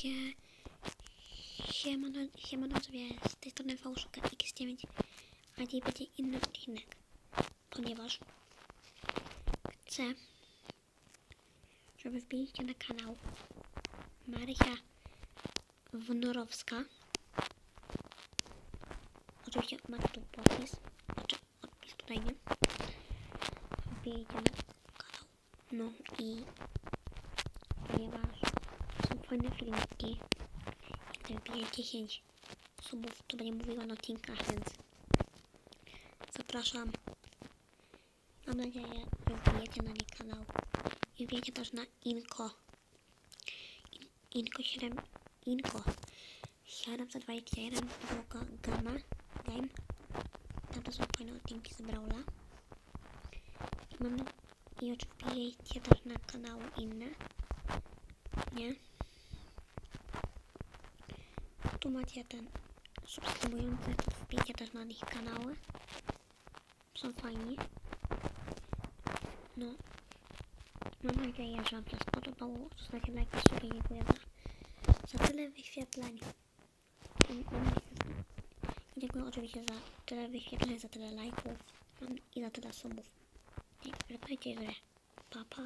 takie... Siemano, siemano sobie z tej strony Fałszuka X9, a dzisiaj będzie inny odcinek, ponieważ chcę, żeby wbiliście na kanał Marysia Wnorowska. Oczywiście macie tu podpis, znaczy odpis tutaj nie. Wbijcie na kanał. No i fajne filmiki, gdy wbije 10 subów, to będzie mówiła na odcinkach, więc zapraszam. Mam nadzieję, że wbijecie na jej kanał i wbijecie też na Inko. In, Inko 7, Inko 721 druga Gamma Game. Tam to są fajne odcinki z Brawla. I mam i oczywiście też na kanały inne. Nie? Tu macie ten subskrybujący, to wbijcie też na nich kanały. Są fajni. No. Mam nadzieję, że Wam się spodobało. Zostawcie lajka, sobie dziękuję za, za tyle wyświetleń. Dziękuję oczywiście za tyle wyświetleń, za tyle lajków i za tyle subów. Pamiętajcie, że pa pa.